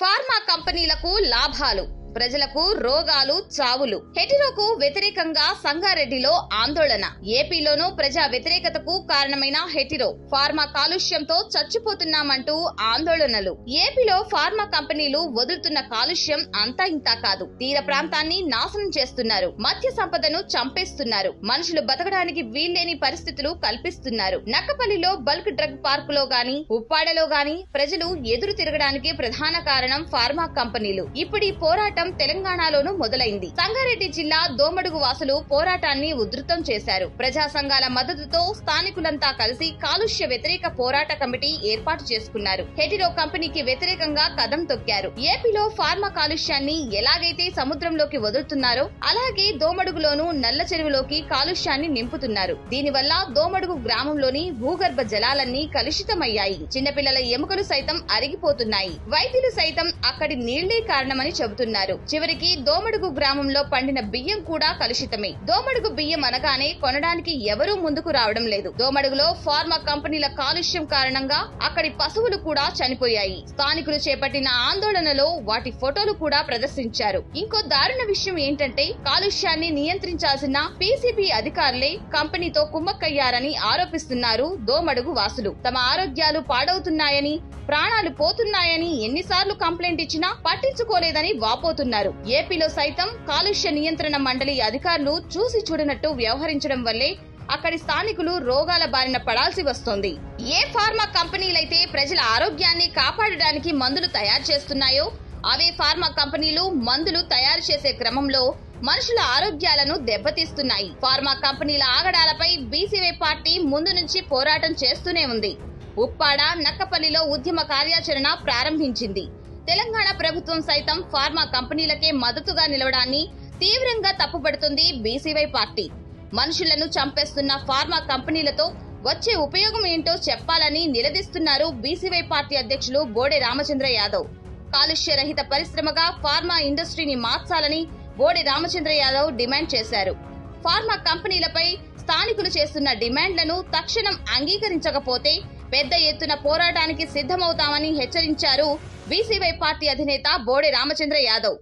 Pharma కంపెనీలకు లాభాలు. ప్రజలకు రోగాలు చావులు. హెటిరోకు వ్యతిరేకంగా సంగారెడ్డిలో ఆందోళన. ఏపీలోనూ ప్రజా వ్యతిరేకతకు కారణమైన హెటిరో ఫార్మా కాలుష్యంతో చచ్చిపోతున్నామంటూ ఆందోళనలు. ఏపీలో ఫార్మా కంపెనీలు వదులుతున్న కాలుష్యం అంతా ఇంతా కాదు. తీర ప్రాంతాన్ని నాశనం చేస్తున్నారు. మత్స్య సంపదను చంపేస్తున్నారు. మనుషులు బతకడానికి వీల్లేని పరిస్థితులు కల్పిస్తున్నారు. నక్కపల్లిలో బల్క్ డ్రగ్ పార్కులో గాని ఉప్పాడలో గాని ప్రజలు ఎదురు తిరగడానికి ప్రధాన కారణం ఫార్మా కంపెనీలు. ఇప్పుడు ఈ పోరాటం తెలంగాణలోనూ మొదలైంది. సంగారెడ్డి జిల్లా దోమడుగు వాసులు పోరాటాన్ని ఉధృతం చేశారు. ప్రజా సంఘాల మద్దతుతో స్థానికులంతా కలిసి కాలుష్య వ్యతిరేక పోరాట కమిటీ ఏర్పాటు చేసుకున్నారు. హెటిరో కంపెనీకి వ్యతిరేకంగా కదం తొక్కారు. ఏపీలో ఫార్మా కాలుష్యాన్ని ఎలాగైతే సముద్రంలోకి వదులుతున్నారో అలాగే దోమడుగులోనూ నల్ల చెరువులోకి కాలుష్యాన్ని నింపుతున్నారు. దీనివల్ల దోమడుగు గ్రామంలోని భూగర్భ జలాలన్నీ కలుషితమయ్యాయి. చిన్నపిల్లల ఎముకలు సైతం అరిగిపోతున్నాయి. వైద్యులు సైతం అక్కడి నీళ్ళే కారణమని చెబుతున్నారు. చివరికి దోమడుగు గ్రామంలో పండిన బియ్యం కూడా కలుషితమే. దోమడుగు బియ్యం అనగానే కొనడానికి ఎవరూ ముందుకు రావడం లేదు. దోమడుగులో ఫార్మా కంపెనీల కాలుష్యం కారణంగా అక్కడి పశువులు కూడా చనిపోయాయి. స్థానికులు చేపట్టిన ఆందోళనలో వాటి ఫోటోలు కూడా ప్రదర్శించారు. ఇంకో దారుణ విషయం ఏంటంటే కాలుష్యాన్ని నియంత్రించాల్సిన పీసీబీ అధికారులే కంపెనీతో కుమ్మక్కయ్యారని ఆరోపిస్తున్నారు దోమడుగు వాసులు. తమ ఆరోగ్యాలు పాడవుతున్నాయని ప్రాణాలు పోతున్నాయని ఎన్నిసార్లు కంప్లైంట్ ఇచ్చినా పట్టించుకోలేదని వాపోతున్నారు. ఏపీలో సైతం కాలుష్య నియంత్రణ మండలి అధికారులు చూసి చూడనట్టు వ్యవహరించడం వల్లే అక్కడి స్థానికులు రోగాల బారిన పడాల్సి వస్తోంది. ఏ ఫార్మా కంపెనీలైతే ప్రజల ఆరోగ్యాన్ని కాపాడడానికి మందులు తయారు చేస్తున్నాయో అవే ఫార్మా కంపెనీలు మందులు తయారు చేసే క్రమంలో మనుషుల ఆరోగ్యాలను దెబ్బతీస్తున్నాయి. ఫార్మా కంపెనీల ఆగడాలపై బీసీవై పార్టీ ముందు నుంచి పోరాటం చేస్తూనే ఉంది. ఉప్పాడ నక్కపల్లిలో ఉద్యమ కార్యాచరణ ప్రారంభించింది. తెలంగాణ ప్రభుత్వం సైతం ఫార్మా కంపెనీలకే మద్దతుగా నిలవడాన్ని తీవ్రంగా తప్పుపడుతుంది బీసీవై పార్టీ. మనుషులను చంపేస్తున్న ఫార్మా కంపెనీలతో వచ్చే ఉపయోగం ఏంటో చెప్పాలని నిలదీస్తున్నారు బీసీవై పార్టీ అధ్యక్షులు బోడే రామచంద్ర యాదవ్. కాలుష్య రహిత పరిశ్రమగా ఫార్మా ఇండస్ట్రీని మార్చాలని బోడే రామచంద్ర యాదవ్ డిమాండ్ చేశారు. ఫార్మా కంపెనీలపై స్థానికులు చేస్తున్న డిమాండ్లను తక్షణం అంగీకరించకపోతే పెద్ద ఎత్తున పోరాటానికి సిద్ధమవుతామని హెచ్చరించారు బీసీవై పార్టీ అధినేత బోడే రామచంద్ర యాదవ్.